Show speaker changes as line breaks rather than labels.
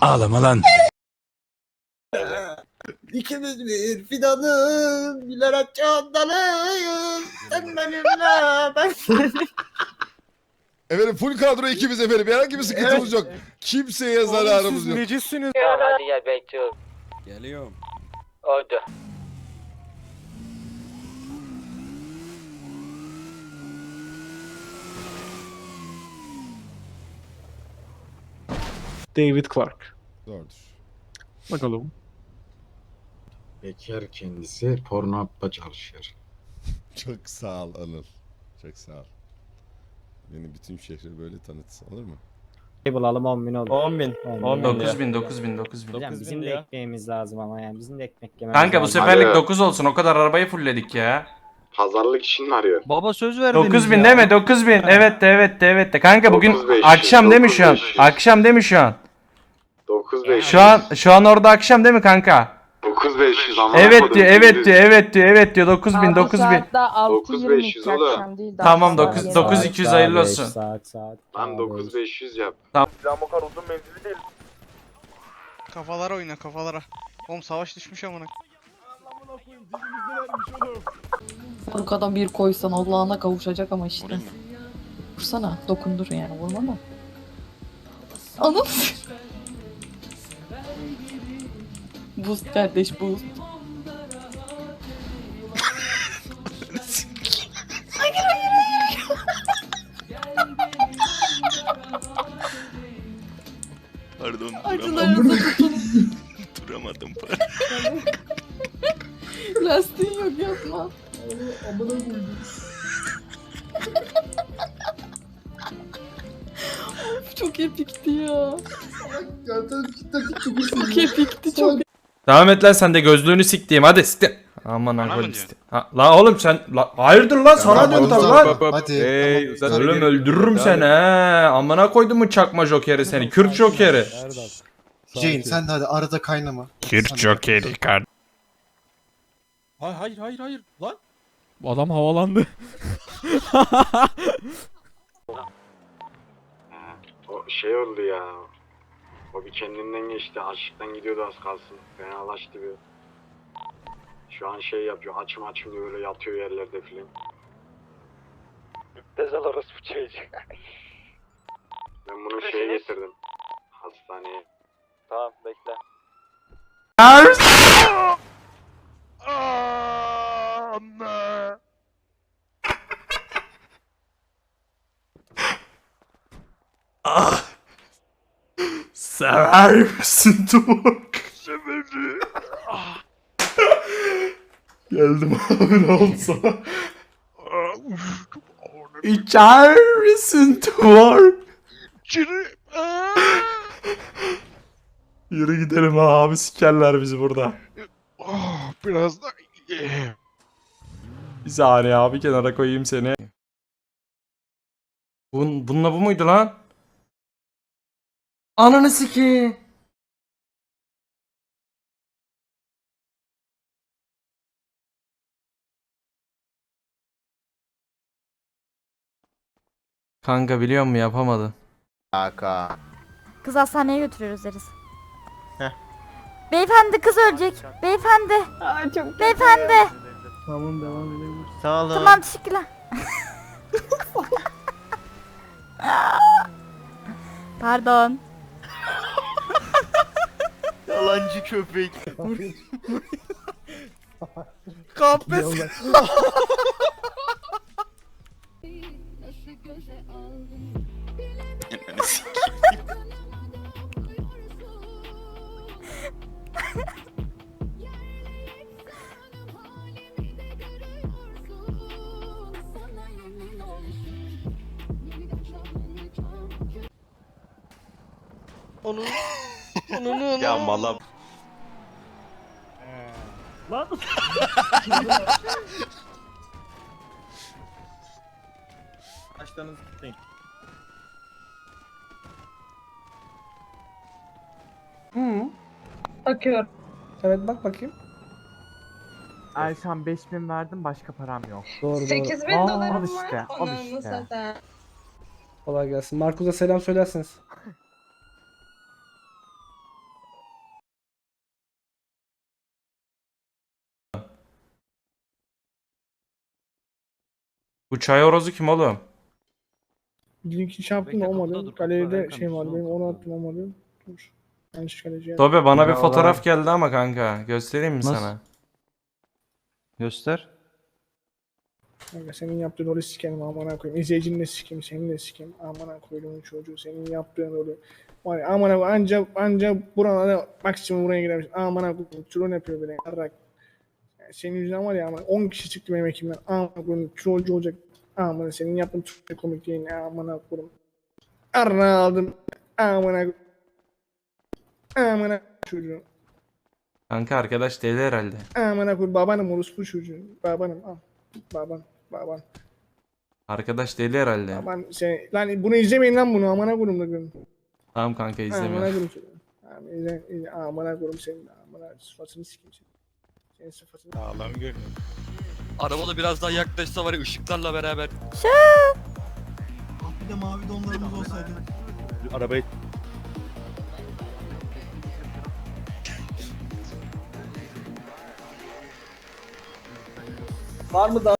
Ağlama lan.
İkimiz bir fidanın güler açan dalıyız. Sen benimle ben
Efendim full kadro ekibiz efendim. Herhangi bir sıkıntımız yok. Kimseye zararımız yok.
Necisiniz?
Hadi gel bekliyorum.
Geliyorum.
Oldu.
David Clark.
Doğrudur.
Bakalım.
Bekar kendisi porno yapma çalışıyor.
Çok sağ ol Anıl. Çok sağ ol. Beni bütün şehre böyle tanıt. Olur mu?
bulalım 10 bin olur.
10 bin. 10 bin
9 bin 9 bin 9 bin.
Hocam
9
bizim de ekmeğimiz lazım ama yani bizim de ekmek yememiz
Kanka bu
lazım.
seferlik 9 olsun. O kadar arabayı fullledik ya.
Pazarlık için mi arıyor?
Baba söz verdiniz
9 bin
ya.
değil mi? 9 bin. Evet de evet de evet de. Kanka bugün
9.500,
akşam değil mi şu an?
9.500.
Akşam değil mi şu an?
9500.
Şu an şu an orada akşam değil mi kanka?
9500 ama.
Evet diyor, evet diyor, evet diyor, evet diyor. 9 bin, 9 bin.
Hatta
9500
6.22
oğlum.
akşam değil.
Tamam,
daha
dokuz- dokuz
yedi.
iki- 200
Saat,
hayırlı
saat,
olsun.
Saat saat.
Lan
saat,
9500 yap.
Kafalara oyna kafalara. Oğlum savaş düşmüş amına.
Arkadan bir koysan Allah'ına kavuşacak ama işte. Vursana, dokundur yani vurma da. Anam. boost kardeş boost.
Pardon.
Acılarınızı tutun.
Duramadım.
Lastiğin yok yapma. of çok epikti ya. çok epikti çok.
Devam et lan sen de gözlüğünü siktiğim. Hadi siktir. Aman akıllı Ha, la oğlum sen la, hayırdır lan sana diyorum tabii lan.
Hadi.
Hey uzat
Oğlum öldürürüm seni he. Amına koydum mu çakma jokeri seni. Kürt jokeri.
Jane sen de hadi arada kaynama.
Kürt jokeri kar.
Hayır hayır hayır hayır. Lan.
Adam havalandı.
O şey oldu ya. O bir kendinden geçti. Açlıktan gidiyordu az kalsın. Fenalaştı bir. Şu an şey yapıyor. Açım açım diye böyle yatıyor yerlerde filan.
Müptezel orospu çocuk.
Ben bunu şeye getirdim. Hastaneye.
Tamam bekle.
Sever misin Tuvok? Severim. Geldim abi ne oldu sana? İçer misin Tuvok? Yürü gidelim abi sikerler bizi burada.
Oh, biraz da
Bir saniye abi kenara koyayım seni. Bun, bununla bu muydu lan? Ananı sikeyim. Kanka biliyor musun yapamadı.
Kız hastaneye götürüyoruz deriz. Beyefendi kız ölecek. Beyefendi.
Ay çok
Beyefendi.
Tamam devam edelim.
Sağ olun.
Tamam teşekkürler. Pardon.
Yalancı köpek.
Kahpe.
Onu onu onu.
Ya mala.
Başlarınızı tutayım.
Bakıyorum.
Evet bak bakayım.
Ayşan 5000 verdim başka param yok.
Doğru
8
doğru.
bin
Aa,
dolarım
al
var.
işte, al işte.
satayım.
Kolay gelsin. Markus'a selam söylersiniz.
Bu çay horozu kim oğlum?
Dünkü şey
Bekle, kapıda
olmadı.
dur,
Galeride
kapıda
şey
Erkan,
benim onu attım olmadı. Dur. Yanlış kaleci.
Tobe bana bir
Ya
fotoğraf geldi ama kanka. Göstereyim mi
Nasıl?
sana?
Göster.
Kanka senin yaptığın rolü sikerim amına koyayım. İzleyicini de sikeyim, seni de sikeyim. Amına koyduğum çocuğu senin yaptığın rolü. Var ya amına koy- anca anca buralara maksimum buraya gidermiş. Amına koyayım troll yapıyor bile. Yarrak. Yani senin yüzünden var ya amına 10 kişi çıktı benim ekibimden. Amına koyayım trollcü olacak. Amına senin yaptığın troll komik değil. Amına koyayım. Arna aldım. Amına koyayım. Amına çocuğu.
Kanka arkadaş deli herhalde.
Amına koyayım babanım orospu çocuğu. Babanım al. Baban. Baban.
Arkadaş deli herhalde.
Aman şey lan bunu izlemeyin lan bunu amına koyayım da gülüm.
Tamam kanka izlemiyorum.
izle, izle, amına koyayım senin amına sıfatını sikeyim seni. Senin sıfatını.
Sağlam görünüyor. Arabada biraz daha yaklaşsa var ya ışıklarla beraber.
Bir de mavi donlarımız olsaydı.
Arabayı
Var mı daha